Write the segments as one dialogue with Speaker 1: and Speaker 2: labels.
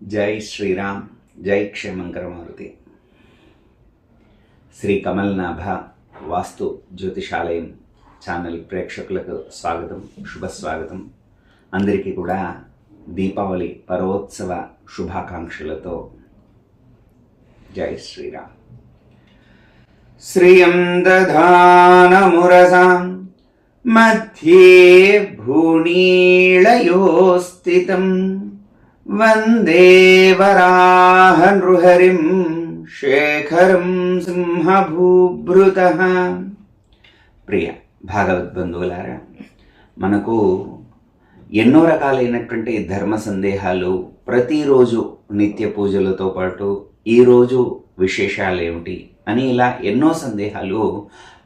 Speaker 1: జై శ్రీరామ్ జై క్షేమంకరమూర్తి శ్రీ కమల్నాభ వాస్తు జ్యోతిషాలయం ఛానల్ ప్రేక్షకులకు స్వాగతం శుభస్వాగతం అందరికీ కూడా దీపావళి పరోత్సవ శుభాకాంక్షలతో జై శ్రీరామ్. శ్రీయం దధానమురసాం మధ్యే భూణీళయో స్థితం वन्दे वराहनृहरिं శేఖరం సింహభూభృత ప్రియ భాగవత్ బంధువులారా మనకు ఎన్నో రకాలైనటువంటి ధర్మ సందేహాలు ప్రతిరోజు నిత్య పూజలతో పాటు ఈరోజు విశేషాలు ఏమిటి అని ఇలా ఎన్నో సందేహాలు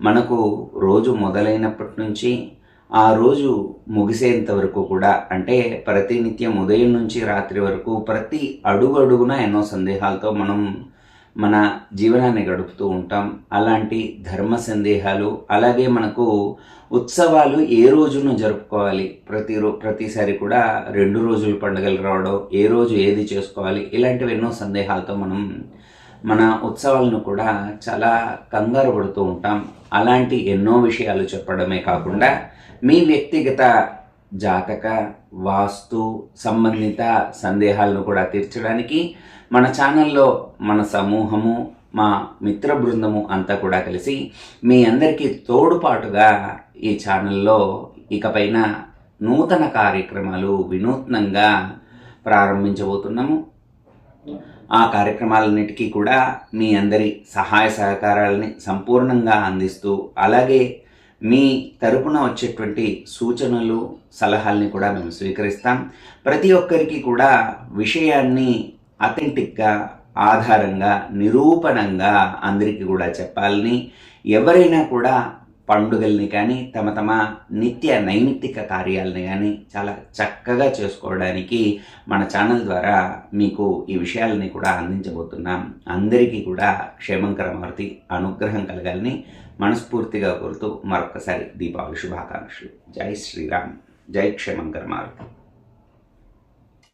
Speaker 1: మనకు రోజు మొదలైనప్పటి నుంచి ఆ రోజు ముగిసేంత వరకు కూడా అంటే ప్రతినిత్యం ఉదయం నుంచి రాత్రి వరకు ప్రతి అడుగు అడుగున ఎన్నో సందేహాలతో మనం మన జీవనాన్ని గడుపుతూ ఉంటాం. అలాంటి ధర్మ సందేహాలు అలాగే మనకు ఉత్సవాలు ఏ రోజును జరుపుకోవాలి ప్రతి రో ప్రతిసారి కూడా రెండు రోజులు పండుగలు రావడం ఏ రోజు ఏది చేసుకోవాలి ఇలాంటివి ఎన్నో సందేహాలతో మనం మన ఉత్సవాలను కూడా చాలా కంగారు పడుతూ ఉంటాం. అలాంటి ఎన్నో విషయాలు చెప్పడమే కాకుండా మీ వ్యక్తిగత జాతక వాస్తు సంబంధిత సందేహాలను కూడా తీర్చడానికి మన ఛానల్లో మన సమూహము మా మిత్ర బృందము అంతా కూడా కలిసి మీ అందరికీ తోడుపాటుగా ఈ ఛానల్లో ఇకపైన నూతన కార్యక్రమాలు వినూత్నంగా ప్రారంభించబోతున్నాము. ఆ కార్యక్రమాలన్నిటికీ కూడా మీ అందరి సహాయ సహకారాలని సంపూర్ణంగా అందిస్తూ అలాగే మీ తరపున వచ్చేటువంటి సూచనలు సలహాల్ని కూడా మేము స్వీకరిస్తాం. ప్రతి ఒక్కరికి కూడా విషయాన్ని అథెంటిక్గా ఆధారంగా నిరూపణంగా అందరికీ కూడా చెప్పాలని ఎవరైనా కూడా పండుగల్ని కానీ తమ తమ నిత్య నైమిత్తిక కార్యాలని కానీ చాలా చక్కగా చేసుకోవడానికి మన ఛానల్ ద్వారా మీకు ఈ విషయాలని కూడా అందించబోతున్నాం. అందరికీ కూడా క్షేమంకరమూర్తి అనుగ్రహం కలగాలని మనస్ఫూర్తిగా కోరుతూ మరొకసారి దీపావళి శుభాకాంక్షలు. జై శ్రీరామ్. జై క్షేమంకరమారుతి